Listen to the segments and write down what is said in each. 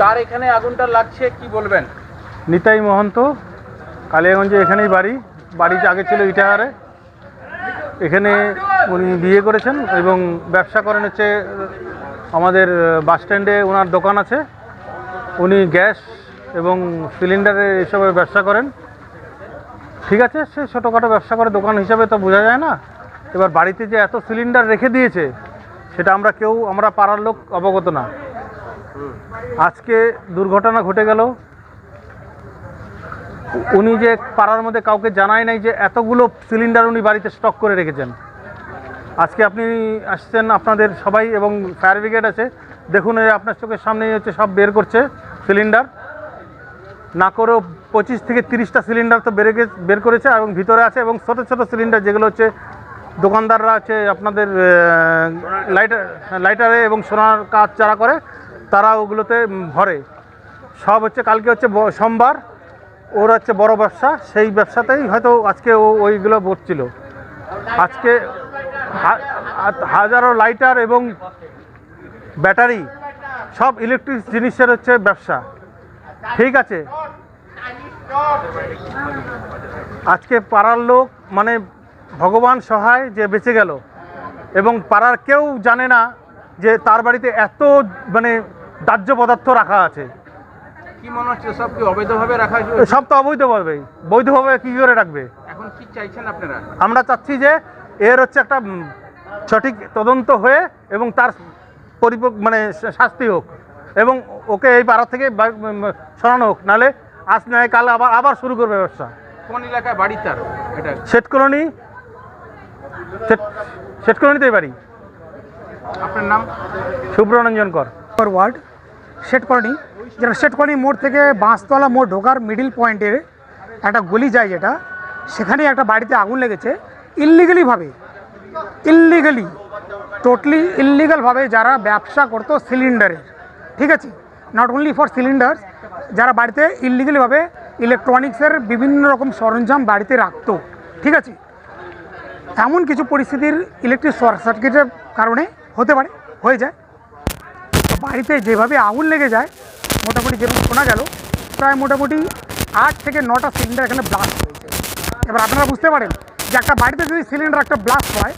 কার এখানে আগুনটা লাগছে, কি বলবেন? নিতাই মহন্ত, কালিয়াগঞ্জে এখানেই বাড়ি। বাড়িতে আগে ছিল ইটাহারে। এখানে উনি বিয়ে করেছেন এবং ব্যবসা করেন হচ্ছে, আমাদের বাস স্ট্যান্ডে ওনার দোকান আছে। উনি গ্যাস এবং সিলিন্ডারে এসবের ব্যবসা করেন। ঠিক আছে, সে ছোটোখাটো ব্যবসা করে দোকান হিসাবে তো বোঝা যায় না। এবার বাড়িতে যে এত সিলিন্ডার রেখে দিয়েছে, সেটা আমরা কেউ, আমরা পাড়ার লোক অবগত না। আজকে দুর্ঘটনা ঘটে গেল। উনি যে পাড়ার মধ্যে কাউকে জানায় নাই যে এতগুলো সিলিন্ডার উনি বাড়িতে স্টক করে রেখেছেন। আজকে আপনি আসছেন, আপনাদের সবাই এবং ফায়ার ব্রিগেড আছে। দেখুন আপনার চোখের সামনেই হচ্ছে সব বের করছে সিলিন্ডার। না করেও পঁচিশ থেকে তিরিশটা সিলিন্ডার তো বেড়ে বের করেছে এবং ভিতরে আছে এবং ছোটো ছোটো সিলিন্ডার যেগুলো হচ্ছে দোকানদাররা আছে আপনাদের লাইটার, লাইটারে এবং সোনার কাজ যারা করে তারা ওগুলোতে ভরে। সব হচ্ছে, কালকে হচ্ছে সোমবার, ওর হচ্ছে বড় ব্যবসা, সেই ব্যবসাতেই হয়তো আজকে ও ওইগুলো বসছিল। আজকে হাজারো লাইটার এবং ব্যাটারি, সব ইলেকট্রিক জিনিসের হচ্ছে ব্যবসা। ঠিক আছে? আজকে পাড়ার লোক মানে ভগবান সহায় যে বেঁচে গেল। এবং পাড়ার কেউ জানে না যে তার বাড়িতে এত মানে দাহ্য পদার্থ রাখা আছে। কি মনে হচ্ছে সব কি অবৈধভাবে রাখা? সব তো অবৈধভাবে বৈধভাবে কী করে রাখবে? এখন কি চাইছেন আপনারা? আমরা চাচ্ছি যে এর হচ্ছে একটা সঠিক তদন্ত হয়ে এবং তার পরিপক মানে শাস্তি হোক এবং ওকে এই পাড়া থেকে সরানো হোক। নালে আজ নয় কাল আবার আবার শুরু করবে ব্যবসা। কোন এলাকায় বাড়ি তার? এটা শেট কলোনি। শেট- শেট কলোনিতেই বাড়ি। আপনার নাম? সুব্ররঞ্জন কর। ওয়ার্ড শেট কলোনি যেটা শেট কলোনি মোড় থেকে বাঁশতলা মোড় ঢোকার মিডিল পয়েন্টের একটা গলি যায় যেটা সেখানে একটা বাড়িতে আগুন লেগেছে। ইল্লিগালিভাবে ইল্লিগালি টোটালি ইল্লিগালভাবে যারা ব্যবসা করতো সিলিন্ডারের ঠিক আছে? নট অনলি ফর সিলিন্ডার যারা বাড়িতে ইল্লিগালিভাবে ইলেকট্রনিক্সের বিভিন্ন রকম সরঞ্জাম বাড়িতে রাখতো, ঠিক আছে? এমন কিছু পরিস্থিতির ইলেকট্রিক শর্ট সার্কিটের কারণে হতে পারে, হয়ে যায়। বাড়িতে যেভাবে আগুন লেগে যায়, মোটামুটি যেরকম শোনা গেল, প্রায় মোটামুটি আট থেকে নটা সিলিন্ডার এখানে ব্লাস্ট হয়েছে। এবার আপনারা বুঝতে পারেন যে একটা বাড়িতে যদি সিলিন্ডার একটা ব্লাস্ট হয়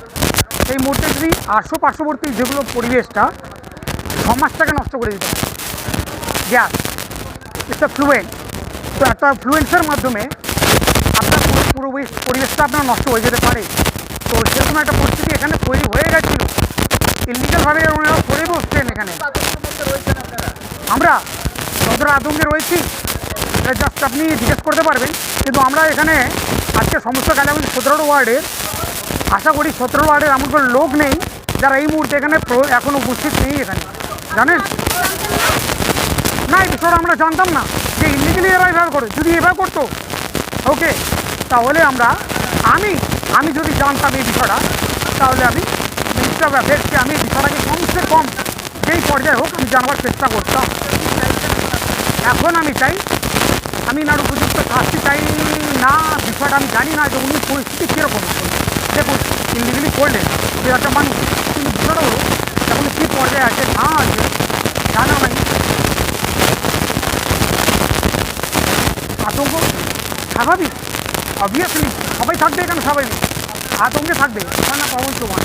সেই মুহূর্তে যদি আটশো পার্শ্ববর্তী যেগুলো পরিবেশটা সমাজটাকে নষ্ট করে দিতে পারে। গ্যাস একটা ফ্লুয়েন্ট তো একটা ফ্লুয়েন্সের মাধ্যমে আপনার পুরো পুরো পরিবেশ- পরিবেশটা আপনার নষ্ট হয়ে যেতে পারে। তো সেরকম একটা পরিস্থিতি এখানে তৈরি হয়ে গেছিল। ইলিগালভাবে ওনারা করে বসছেন এখানে। আমরা কতটা আতঙ্কে রয়েছি। এটা জাস্ট আপনি জিজ্ঞেস করতে পারবেন। কিন্তু আমরা এখানে আজকে সমস্ত কালিয়াগঞ্জ সতেরো ওয়ার্ডের আশা করি সতেরো ওয়ার্ডের এমন কোনো লোক নেই যারা এই মুহূর্তে এখানে এখন উপস্থিত নেই এখানে। জানেন? না, এই বিষয়টা আমরা জানতাম না। যে ইলিগালি এরা এভাবে করে। যদি এভাবে করতো, ওকে, তাহলে আমরা, আমি আমি যদি জানতাম এই বিষয়টা, তাহলে আমি মিনিস্টার অফ অ্যাফেয়ার্সকে আমি এই বিষয়টাকে পর্যায়ে হোক, আমি জানবার চেষ্টা করতাম। এখন আমি চাই, আমি না উপযুক্ত শাস্তি চাই না, বিষয়টা আমি জানি না যে উনি পরিস্থিতি কীরকম। দেখুন ইলিগালি করলেন যে একটা মানুষ। কিন্তু বিষয়টা হলো এখন কী পর্যায়ে আছে, না আছে জানা নাই আতঙ্ক স্বাভাবিক। অবভিয়াসলি সবাই থাকবে এখানে, সবাই। আতঙ্কে থাকবে। না পাবন চৌহান